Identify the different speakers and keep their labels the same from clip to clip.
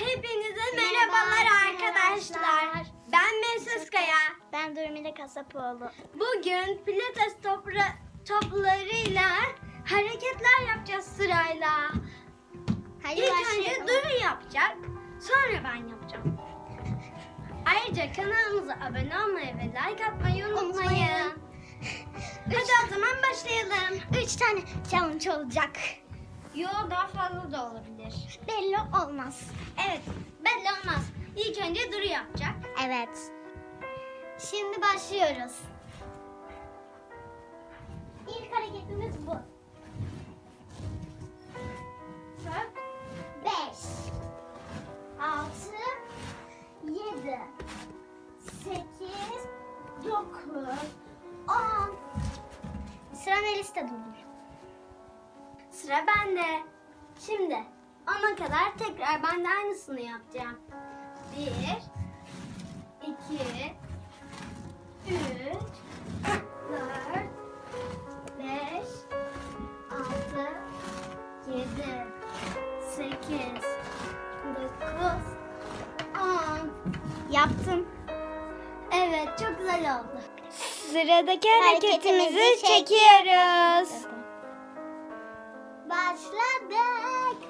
Speaker 1: Hepinize merhabalar arkadaşlar. Ben Mesut Kaya.
Speaker 2: Ben Durmile Kasapoğlu.
Speaker 1: Bugün pilates topra toplarıyla hareketler yapacağız sırayla. Hadi İlk başlayalım. önce Duru yapacak. Sonra ben yapacağım. Ayrıca kanalımıza abone olmayı ve like atmayı unutmayın. Unutmayın. Hadi o zaman başlayalım.
Speaker 2: Üç tane challenge olacak.
Speaker 1: Yo daha fazla da olabilir.
Speaker 2: Belli olmaz.
Speaker 1: Evet belli olmaz. İlk önce Duru yapacak.
Speaker 2: Evet. Şimdi başlıyoruz.
Speaker 1: İlk hareketimiz bu. Beş. Altı. Yedi. Sekiz. Dokuz. On.
Speaker 2: Sıra Melis'te duruyor.
Speaker 1: Sıra bende. Şimdi ona kadar tekrar ben de aynısını yapacağım. Bir, iki, üç, dört, beş, altı, yedi, sekiz, dokuz, on.
Speaker 2: Yaptım. Evet çok güzel oldu.
Speaker 1: Sıradaki hareketimizi, hareketimizi çekiyoruz. Başladık.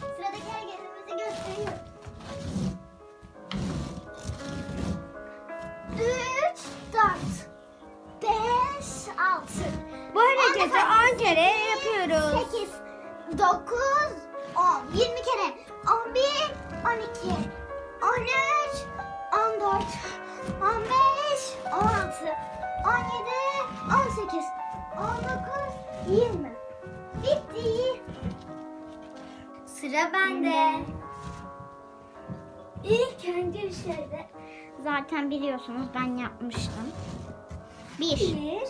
Speaker 1: Sıradaki hareketimizi gösteriyorum. Üç, dört, beş, altı. Bu hareketi on, on kere yapıyoruz. Sekiz, dokuz, on. Yirmi kere. On bir, on iki, on üç, on dört, on beş, on altı, on yedi, on sekiz, on dokuz, yirmi. Bitti.
Speaker 2: Sıra bende.
Speaker 1: İlk önce şeyde
Speaker 2: zaten biliyorsunuz ben yapmıştım. Bir. Bir.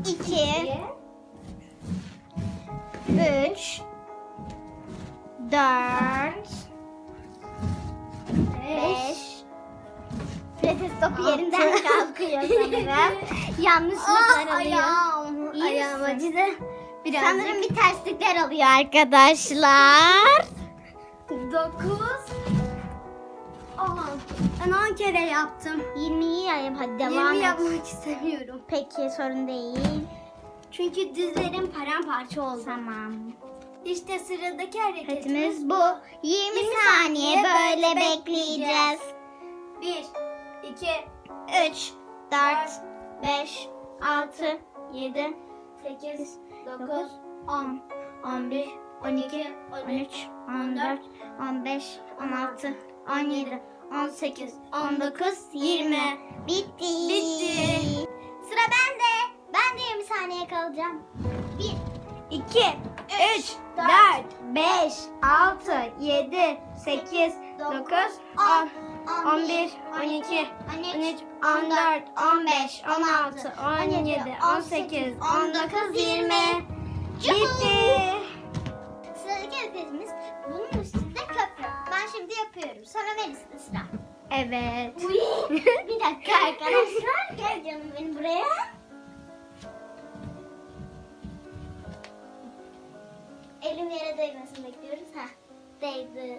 Speaker 2: İki. iki üç. Dört. Beş. Beş Protestop yerinden kalkıyor sanırım. Yanlışlıklar ah, alıyor. Macide birazcık... Sanırım bir terslikler oluyor arkadaşlar.
Speaker 1: 9 10 Ben 10 kere yaptım.
Speaker 2: 20'yi yap hadi devam 20
Speaker 1: et. 20 yapmak istemiyorum.
Speaker 2: Peki sorun değil.
Speaker 1: Çünkü dizlerim paramparça oldu. Tamam. İşte sıradaki hareketimiz bu. 20, 20 saniye, saniye böyle bekleyeceğiz. 1, 2, 3, 4, 5, 6, 7, 8, 9, 10, 11, 12, 13, 14, 15, 16, 17, 18, 19, 20. Bitti. Bitti.
Speaker 2: Sıra bende. Ben de 20 saniye kalacağım.
Speaker 1: 1, 2, 3, 4, 5, 6, 7, 8, dokuz, on, on bir, on iki, on üç, on dört, on beş, on altı, on yedi, on sekiz, on dokuz, yirmi. Bitti.
Speaker 2: Sıradaki öpezimiz bunun üstünde köprü. Ben şimdi yapıyorum. Sana verirsin sıra.
Speaker 1: Evet.
Speaker 2: bir dakika arkadaşlar. Gel canım benim buraya. Elim yere değmesini bekliyoruz. ha? değdi.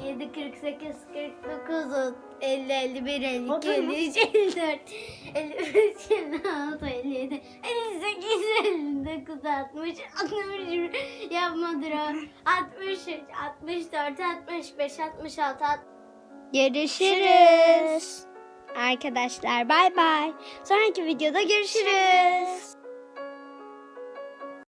Speaker 1: 7, 48, 49, 50, 51, 52, 53, 54, 55, 56, 57, 58, 59, 60, 61, yapmadır o. 63, 64, 65, 66, 60. Görüşürüz. Arkadaşlar bay bay. Sonraki videoda görüşürüz.